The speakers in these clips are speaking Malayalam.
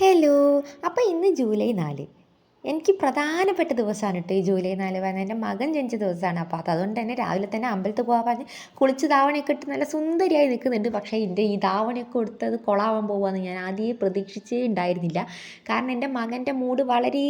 ഹലോ അപ്പോൾ ഇന്ന് ജൂലൈ നാല്. എനിക്ക് പ്രധാനപ്പെട്ട ദിവസമാണ് കേട്ടോ ഈ ജൂലൈ നാല് പറഞ്ഞാൽ എന്റെ മകൻ ജനിച്ച ദിവസമാണ്. അപ്പോൾ അത് അതുകൊണ്ട് തന്നെ രാവിലെ തന്നെ അമ്പലത്തിൽ പോകാൻ പറഞ്ഞ് കുളിച്ച് ധാവണയൊക്കെ ഇട്ട് നല്ല സുന്ദരിയായി നിൽക്കുന്നുണ്ട്. പക്ഷേ എന്റെ ഈ ധാവണയൊക്കെ കൊടുത്തത് കൊളാവാൻ പോകുമെന്ന് ഞാൻ ആദ്യമേ പ്രതീക്ഷിച്ചേ ഉണ്ടായിരുന്നില്ല. കാരണം എന്റെ മകന്റെ മൂഡ് വളരെ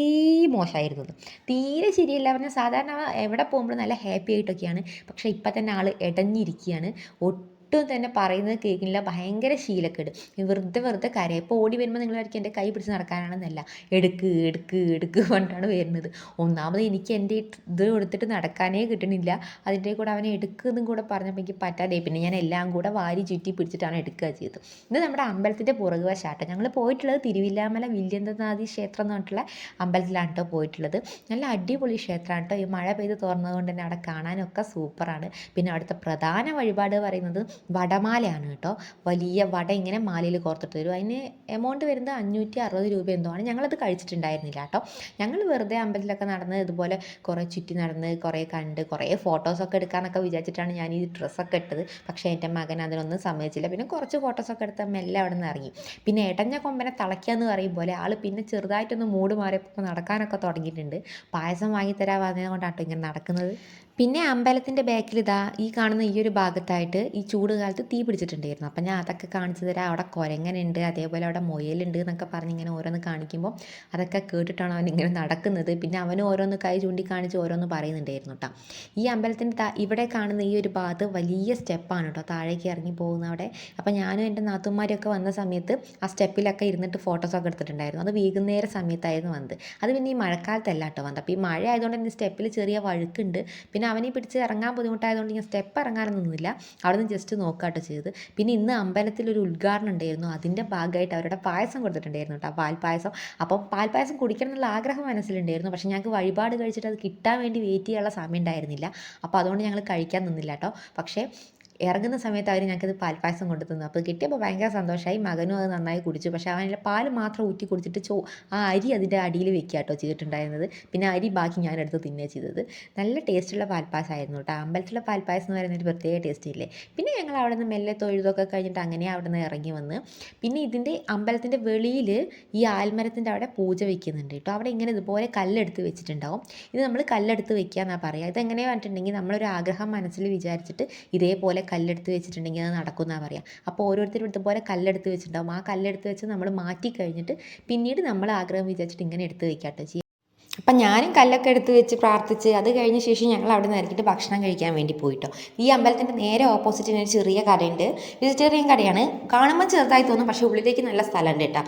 മോശമായിരുന്നു. തീരെ ശരിയല്ല. പറഞ്ഞാൽ സാധാരണ എവിടെ പോകുമ്പോഴും നല്ല ഹാപ്പി ആയിട്ടൊക്കെയാണ്. പക്ഷേ ഇപ്പം തന്നെ ആൾ ഇടഞ്ഞിരിക്കുകയാണ്. ഒട്ടും ഒട്ടും തന്നെ പറയുന്നത് കേൾക്കുന്നില്ല. ഭയങ്കര ശീലക്കേട്. വെറുതെ വെറുതെ കരയും. ഇപ്പോൾ ഓടി വരുമ്പോൾ നിങ്ങൾ വിചാരിക്കും എന്റെ കൈ പിടിച്ച് നടക്കാനാണെന്നല്ല. എടുക്ക് എടുക്ക് എടുക്ക് പറഞ്ഞിട്ടാണ് വരുന്നത്. ഒന്നാമത് എനിക്ക് എന്റെ ഇത് കൊടുത്തിട്ട് നടക്കാനേ കിട്ടണില്ല. അതിന്റെ കൂടെ അവനെ എടുക്കുന്നതും കൂടെ പറഞ്ഞപ്പോൾ എനിക്ക് പറ്റാതെ പിന്നെ ഞാൻ എല്ലാം കൂടെ വാരി ചുറ്റി പിടിച്ചിട്ടാണ് എടുക്കുക ചെയ്തത്. ഇത് നമ്മുടെ അമ്പലത്തിന്റെ പുറകു വശാട്ടോ. ഞങ്ങൾ പോയിട്ടുള്ളത് തിരുവില്ലാമല വില്യന്തനാഥി ക്ഷേത്രം എന്ന് പറഞ്ഞിട്ടുള്ള അമ്പലത്തിലാണ് കേട്ടോ പോയിട്ടുള്ളത്. നല്ല അടിപൊളി ക്ഷേത്രമാണ് കേട്ടോ ഈ മഴ പെയ്ത് തുറന്നതുകൊണ്ട് തന്നെ അവിടെ കാണാനൊക്കെ സൂപ്പറാണ്. പിന്നെ അവിടുത്തെ പ്രധാന വഴിപാട് പറയുന്നത് വടമാലയാണ് കേട്ടോ. വലിയ വട ഇങ്ങനെ മാലയിൽ കോർത്തിട്ട് തരും. അതിന് എമൗണ്ട് വരുന്നത് അഞ്ഞൂറ്റി അറുപത് രൂപ എന്തോ ആണ്. ഞങ്ങളത് കഴിച്ചിട്ടുണ്ടായിരുന്നില്ല കേട്ടോ. ഞങ്ങൾ വെറുതെ അമ്പലത്തിലൊക്കെ നടന്ന് ഇതുപോലെ കുറേ ചുറ്റി നടന്ന് കുറേ കണ്ട് കുറേ ഫോട്ടോസൊക്കെ എടുക്കാമെന്നൊക്കെ വിചാരിച്ചിട്ടാണ് ഞാൻ ഈ ഡ്രസ്സൊക്കെ ഇട്ടത്. പക്ഷേ എന്റെ മകൻ അതിനൊന്നും സമ്മതിച്ചില്ല. പിന്നെ കുറച്ച് ഫോട്ടോസൊക്കെ എടുത്ത് മെല്ലെ അവിടെ നിന്ന് ഇറങ്ങി. പിന്നെ ഏട്ടഞ്ഞ കൊമ്പനെ തളയ്ക്കുക എന്ന് പറയും പോലെ ആൾ പിന്നെ ചെറുതായിട്ടൊന്ന് മൂട് മാറിയപ്പോൾ നടക്കാനൊക്കെ തുടങ്ങിയിട്ടുണ്ട്. പായസം വാങ്ങിത്തരാൻ പറഞ്ഞത് കൊണ്ടാട്ടോ ഇങ്ങനെ നടക്കുന്നത്. പിന്നെ അമ്പലത്തിന്റെ ബാക്കിൽ ഇതാ ഈ കാണുന്ന ഈ ഒരു ഭാഗത്തായിട്ട് ഈ ചൂട് കാലത്ത് തീ പിടിച്ചിട്ടുണ്ടായിരുന്നു. അപ്പം ഞാൻ അതൊക്കെ കാണിച്ചു തരാം. അവിടെ കുരങ്ങനുണ്ട് അതേപോലെ അവിടെ മുയലുണ്ട് എന്നൊക്കെ പറഞ്ഞ് ഇങ്ങനെ ഓരോന്ന് കാണിക്കുമ്പോൾ അതൊക്കെ കേട്ടിട്ടാണ് അവൻ ഇങ്ങനെ നടക്കുന്നത്. പിന്നെ അവനും ഓരോന്ന് കൈ ചൂണ്ടിക്കാണിച്ച് ഓരോന്ന് പറയുന്നുണ്ടായിരുന്നു കേട്ടോ ഈ അമ്പലത്തിന്റെ ഇവിടെ കാണുന്ന ഈ ഒരു ഭാഗത്ത് വലിയ സ്റ്റെപ്പാണ് കേട്ടോ താഴേക്ക് ഇറങ്ങി പോകുന്ന അവിടെ. അപ്പം ഞാനും എന്റെ നാത്തുമാരൊക്കെ വന്ന സമയത്ത് ആ സ്റ്റെപ്പിലൊക്കെ ഇരുന്നിട്ട് ഫോട്ടോസൊക്കെ എടുത്തിട്ടുണ്ടായിരുന്നു. അത് വൈകുന്നേര സമയത്തായിരുന്നു വന്നത്. അത് പിന്നെ ഈ മഴക്കാലത്തല്ല കേട്ടോ വന്നത്. അപ്പോൾ ഈ മഴ ആയതുകൊണ്ട് എന്റെ സ്റ്റെപ്പിൽ ചെറിയ വഴുക്കുണ്ട്. പിന്നെ അവനെ പിടിച്ച് ഇറങ്ങാൻ ബുദ്ധിമുട്ടായതുകൊണ്ട് ഞാൻ സ്റ്റെപ്പ് ഇറങ്ങാനൊന്നുമില്ല അവിടെ നിന്ന് ജസ്റ്റ് നോക്കാട്ടോ ചെയ്തത്. പിന്നെ ഇന്ന് അമ്പലത്തിൽ ഒരു ഉദ്ഘാടനം ഉണ്ടായിരുന്നു. അതിന്റെ ഭാഗമായിട്ട് അവരുടെ പായസം കൊടുത്തിട്ടുണ്ടായിരുന്നു കേട്ടോ പാൽപ്പായസം പായസം അപ്പം പാൽ പായസം കുടിക്കണം എന്നുള്ള ആഗ്രഹം മനസ്സിലുണ്ടായിരുന്നു. പക്ഷേ ഞങ്ങൾക്ക് വഴിപാട് കഴിച്ചിട്ട് അത് കിട്ടാൻ വേണ്ടി വെയിറ്റ് ചെയ്യാനുള്ള സമയം ഉണ്ടായിരുന്നില്ല. അപ്പോൾ അതുകൊണ്ട് ഞങ്ങൾ കഴിക്കാൻ നിന്നില്ല കേട്ടോ. പക്ഷേ ഇറങ്ങുന്ന സമയത്ത് അവർ ഞങ്ങൾക്കത് പാൽപ്പായസം കൊണ്ടു തന്നു അപ്പോൾ കിട്ടിയപ്പോൾ ഭയങ്കര സന്തോഷമായി. മകനും അത് നന്നായി കുടിച്ചു. പക്ഷേ അവന്റെ പാൽ മാത്രം ഊറ്റി കുടിച്ചിട്ട് ചോ ആ അരി അതിന്റെ അടിയിൽ വെക്കുക കേട്ടോ ചെയ്തിട്ടുണ്ടായിരുന്നത്. പിന്നെ അരി ബാക്കി ഞാനെടുത്ത് തിന്നുക ചെയ്തത്. നല്ല ടേസ്റ്റുള്ള പാൽപ്പായസം ആയിരുന്നു കേട്ടോ. അമ്പലത്തിലെ പാൽപ്പായസം എന്ന് പറയുന്നൊരു പ്രത്യേക ടേസ്റ്റ് ഇല്ലേ? പിന്നെ ഞങ്ങൾ അവിടെ നിന്ന് മെല്ലെ തൊഴുതൊക്കെ കഴിഞ്ഞിട്ട് അങ്ങനെ അവിടെ നിന്ന് ഇറങ്ങി വന്ന്. പിന്നെ ഇതിന്റെ അമ്പലത്തിന്റെ വെളിയിൽ ഈ ആൽമരത്തിന്റെ അവിടെ പൂജ വെക്കുന്നുണ്ട് കേട്ടോ. അവിടെ ഇങ്ങനെ ഇതുപോലെ കല്ലെടുത്ത് വെച്ചിട്ടുണ്ടാവും. ഇത് നമ്മൾ കല്ലെടുത്ത് വെക്കുക എന്നാണ് പറയുക. ഇതെങ്ങനെയാണെന്ന് പറഞ്ഞിട്ടുണ്ടെങ്കിൽ നമ്മളൊരു ആഗ്രഹം മനസ്സിൽ വിചാരിച്ചിട്ട് ഇതേപോലെ കല്ലെടുത്ത് വെച്ചിട്ടുണ്ടെങ്കിൽ അത് നടക്കുന്നതാണ് പറയുക അപ്പോൾ ഓരോരുത്തരും പോലെ കല്ലെടുത്ത് വെച്ചിട്ടുണ്ടാവും. ആ കല്ലെടുത്ത് വെച്ച് നമ്മൾ മാറ്റി കഴിഞ്ഞിട്ട് പിന്നീട് നമ്മൾ ആഗ്രഹം വിചാരിച്ചിട്ട് ഇങ്ങനെ എടുത്ത് വെക്കാട്ടോ ചെയ്യുക അപ്പം ഞാനും കല്ലൊക്കെ എടുത്ത് വെച്ച് പ്രാർത്ഥിച്ച് അത് കഴിഞ്ഞ ശേഷം ഞങ്ങൾ അവിടെ നിന്ന് ഭക്ഷണം കഴിക്കാൻ വേണ്ടി പോയിട്ടോ. ഈ അമ്പലത്തിന്റെ നേരെ ഓപ്പോസിറ്റിന് ഒരു ചെറിയ കടയുണ്ട്. വെജിറ്റേറിയൻ കടയാണ്. കാണുമ്പോൾ ചെറുതായി തോന്നും പക്ഷേ ഉള്ളിലേക്ക് നല്ല സ്ഥലമുണ്ട് കേട്ടോ.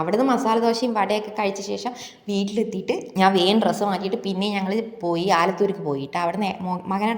അവിടുന്ന് മസാല ദോശയും വടയൊക്കെ കഴിച്ച ശേഷം വീട്ടിലെത്തിയിട്ട് ഞാൻ വേഗം ഡ്രസ്സ് മാറ്റിയിട്ട് പിന്നെ ഞങ്ങൾ പോയി ആലത്തൂർക്ക് പോയിട്ട് അവിടെ നിന്ന് മകനെ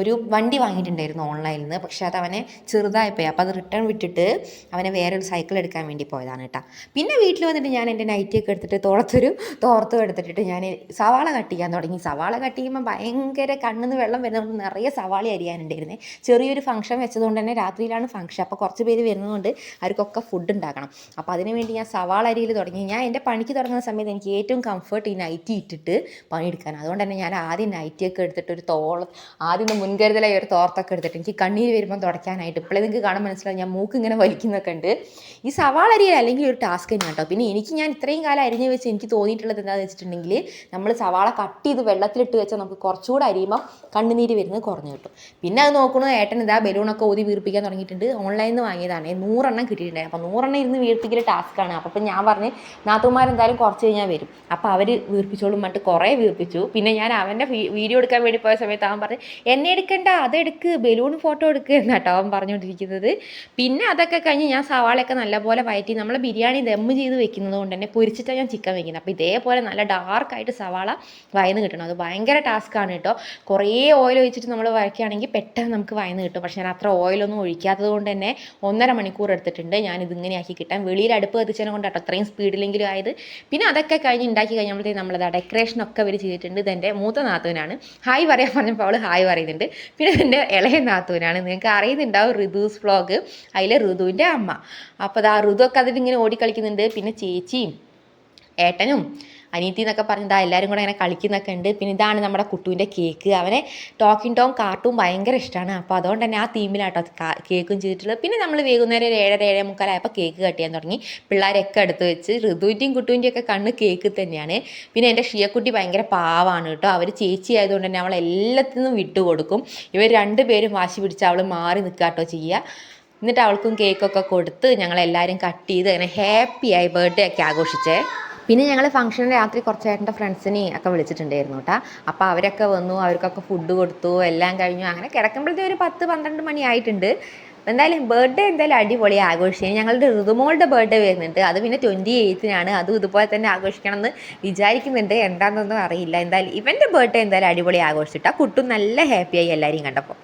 ഒരു വണ്ടി വാങ്ങിയിട്ടുണ്ടായിരുന്നു ഓൺലൈനിൽ നിന്ന് പക്ഷെ അത് അവനെ ചെറുതായിപ്പോയി. അപ്പോൾ അത് റിട്ടേൺ വിട്ടിട്ട് അവനെ വേറൊരു സൈക്കിൾ എടുക്കാൻ വേണ്ടി പോയതാണ് കേട്ടോ പിന്നെ വീട്ടിൽ വന്നിട്ട് ഞാൻ എന്റെ നൈറ്റിയൊക്കെ എടുത്തിട്ട് തോളത്തൊരു തോർത്തും എടുത്തിട്ട് ഞാൻ സവാള കട്ട് ചെയ്യാൻ തുടങ്ങി. സവാള കട്ട് ചെയ്യുമ്പോൾ ഭയങ്കര കണ്ണിന്ന് വെള്ളം വരുന്നതുകൊണ്ട് നിറയെ സവാള അരിയാനുണ്ടായിരുന്നേ. ചെറിയൊരു ഫംഗ്ഷൻ വെച്ചതുകൊണ്ട് തന്നെ രാത്രിയിലാണ് ഫംഗ്ഷൻ അപ്പോൾ കുറച്ച് പേര് വരുന്നതുകൊണ്ട് അവർക്കൊക്കെ ഫുഡ് ഉണ്ടാക്കണം. അപ്പോൾ അതിനുവേണ്ടി ഞാൻ സവാള അരിയിൽ തുടങ്ങി. ഞാൻ എന്റെ പണിക്ക് തുടങ്ങുന്ന സമയത്ത് എനിക്ക് ഏറ്റവും കംഫർട്ട് ഈ നൈറ്റി ഇട്ടിട്ട് പണിയെടുക്കാൻ. അതുകൊണ്ട് തന്നെ ഞാൻ ആദ്യം നൈറ്റിയൊക്കെ എടുത്തിട്ട് ഒരു തോള ആദ്യം മുൻകരുതലായി ഒരു തോർത്തൊക്കെ എടുത്തിട്ട് എനിക്ക് കണ്ണീര് വരുമ്പോൾ തുടയ്ക്കാനായിട്ട്. ഇപ്പോഴേ നിങ്ങൾക്ക് കാണാൻ മനസ്സിലാവും ഞാൻ മൂക്ക് ഇങ്ങനെ വലിക്കുന്നൊക്കെ ഉണ്ട്. ഈ സവാള അരിയൽ അല്ലെങ്കിൽ ഒരു ടാസ്ക് തന്നെയാണ് കേട്ടോ. പിന്നെ എനിക്ക് ഞാൻ ഇത്രയും കാലം അരിഞ്ഞ് വെച്ച് എനിക്ക് തോന്നിയിട്ടുള്ളത് എന്താണെന്ന് വെച്ചിട്ടുണ്ടെങ്കിൽ നമ്മൾ സവാള കട്ട് ചെയ്ത് വെള്ളത്തിലിട്ട് വെച്ചാൽ നമുക്ക് കുറച്ചുകൂടെ അരിയുമ്പോൾ കണ്ണുനീര് വരുന്നത് കുറഞ്ഞു കിട്ടും. പിന്നെ അത് നോക്കുന്നത് ഏട്ടൻ ഇതാ ബലൂണൊക്കെ ഊതി വീർപ്പിക്കാൻ തുടങ്ങിയിട്ടുണ്ട്. ഓൺലൈനിൽ നിന്ന് വാങ്ങിയതാണ്. നൂറെണ്ണം കിട്ടിയിട്ടുണ്ടായിരുന്നു അപ്പോൾ നൂറെണ്ണം ഇരുന്ന് വീർപ്പിക്കൽ ടാസ്ക്കാണ് അപ്പോൾ ഞാൻ പറഞ്ഞ് നാത്തുമാരെന്തായാലും കുറച്ച് കഴിഞ്ഞാൽ വരും. അപ്പോൾ അവർ വീർപ്പിച്ചോളും മറ്റ് കുറേ വീർപ്പിച്ചു. പിന്നെ ഞാൻ അവന്റെ വീഡിയോ എടുക്കാൻ വേണ്ടി പോയ സമയത്ത് അവൻ പറഞ്ഞ് എന്നെ എടുക്കണ്ട അതെടുക്ക് ബലൂൺ ഫോട്ടോ എടുക്കുക എന്നാട്ടോ അവൻ പറഞ്ഞുകൊണ്ടിരിക്കുന്നത് പിന്നെ അതൊക്കെ കഴിഞ്ഞ് ഞാൻ സവാളയൊക്കെ നല്ലപോലെ വയറ്റി നമ്മൾ ബിരിയാണി ദമ്മ് ചെയ്ത് വെക്കുന്നത് കൊണ്ട് തന്നെ പൊരിച്ചിട്ടാണ് ഞാൻ ചിക്കൻ വെക്കുന്നത്. അപ്പോൾ ഇതേപോലെ നല്ല ഡാർക്കായിട്ട് സവാള വയന്ന് കിട്ടണം. അത് ഭയങ്കര ടാസ്ക്കാണ് കേട്ടോ. കുറേ ഓയിൽ ഒഴിച്ചിട്ട് നമ്മൾ വരയ്ക്കുകയാണെങ്കിൽ പെട്ടെന്ന് നമുക്ക് വയന്ന് കിട്ടും. പക്ഷേ ഞാൻ അത്ര ഓയിലൊന്നും ഒഴിക്കാത്തത് കൊണ്ട് തന്നെ ഒന്നര മണിക്കൂർ എടുത്തിട്ടുണ്ട്. ഞാൻ ഇതിങ്ങനെയാക്കി കിട്ടാൻ വെളിയിൽ അടുപ്പ് കത്തിച്ചതിനെ കൊണ്ട് കേട്ടോ അത്രയും സ്പീഡിലെങ്കിലും ആയത്. പിന്നെ അതൊക്കെ കഴിഞ്ഞ് ഉണ്ടാക്കി കഴിഞ്ഞപ്പോഴത്തേക്ക് നമ്മളത് ഡെക്കറേഷനൊക്കെ അവർ ചെയ്തിട്ടുണ്ട്. ഇതെന്റെ മൂത്ത നാത്തൂനാണ്. ഹായ് പറയാൻ പറഞ്ഞപ്പോൾ അവൾ ഹായ് പറയുന്നുണ്ട്. പിന്നെ എന്റെ ഇളയ നാത്തൂനാണ്. നിങ്ങൾക്ക് അറിയുന്നുണ്ടാവും ഋതുസ് വ്ളോഗ് അതിലെ ഋതുവിന്റെ അമ്മ. അപ്പോൾ അത് ആ ഋതുവൊക്കെ അതിലിങ്ങനെ ഓടിക്കളിക്കുന്നുണ്ട്. പിന്നെ ചേച്ചിയും ഏട്ടനും അനീത്തി എന്നൊക്കെ പറഞ്ഞിട്ട് എല്ലാവരും കൂടെ അങ്ങനെ കളിക്കുന്നൊക്കെ ഉണ്ട്. പിന്നെ ഇതാണ് നമ്മുടെ കുട്ടുവിന്റെ കേക്ക് അവനെ ടോക്കിംഗ് ടോം കാർട്ടൂൺ ഭയങ്കര ഇഷ്ടമാണ് അപ്പോൾ അതുകൊണ്ട് തന്നെ ആ തീമിലാട്ടോ കേക്കും ചെയ്തിട്ടുള്ളത്. പിന്നെ നമ്മൾ വൈകുന്നേരം ഒരു ഏഴര ഏഴേ മുക്കാലായപ്പോൾ കേക്ക് കട്ട് ചെയ്യാൻ തുടങ്ങി. പിള്ളേരൊക്കെ എടുത്ത് വെച്ച് ഋതുവിന്റെയും കുട്ടുവിന്റെയും ഒക്കെ കണ്ണ് കേക്ക് തന്നെയാണ്. പിന്നെ എന്റെ ഷിയക്കുട്ടി ഭയങ്കര പാവാണ് കേട്ടോ. അവർ ചേച്ചി ആയതുകൊണ്ട് തന്നെ അവൾ എല്ലാത്തിനും വിട്ടു കൊടുക്കും. ഇവർ രണ്ടുപേരും വാശി പിടിച്ച് അവൾ മാറി നിൽക്കുക കേട്ടോ ചെയ്യുക. എന്നിട്ട് അവൾക്കും കേക്കൊക്കെ കൊടുത്ത് ഞങ്ങളെല്ലാവരും കട്ട് ചെയ്ത് അങ്ങനെ ഹാപ്പിയായി ബർത്ത്ഡേ ഒക്കെ ആഘോഷിച്ചേ. പിന്നെ ഞങ്ങൾ ഫംഗ്ഷന് രാത്രി കുറച്ച് ഏട്ടന്റെ ഫ്രണ്ട്സിനെ ഒക്കെ വിളിച്ചിട്ടുണ്ടായിരുന്നു കേട്ടോ അപ്പോൾ അവരൊക്കെ വന്നു അവർക്കൊക്കെ ഫുഡ് കൊടുത്തു എല്ലാം കഴിഞ്ഞു. അങ്ങനെ കിടക്കുമ്പോഴത്തേ ഒരു പത്ത് പന്ത്രണ്ട് മണി ആയിട്ടുണ്ട്. എന്തായാലും ബർത്ത്ഡേ എന്തായാലും അടിപൊളി ആഘോഷിച്ചു. ഞങ്ങളുടെ ഋതുമോളുടെ ബർത്ത്ഡേ വരുന്നുണ്ട്. അത് പിന്നെ ട്വന്റി എയ്ത്തിനാണ് അതും ഇതുപോലെ തന്നെ ആഘോഷിക്കണം എന്ന് വിചാരിക്കുന്നുണ്ട്. എന്താണെന്നൊന്നും അറിയില്ല. എന്തായാലും ഇവന്റെ ബർത്ത്ഡേ എന്തായാലും അടിപൊളി ആഘോഷിച്ചിട്ടാണ് കുട്ടും നല്ല ഹാപ്പിയായി എല്ലാവരെയും കണ്ടപ്പോൾ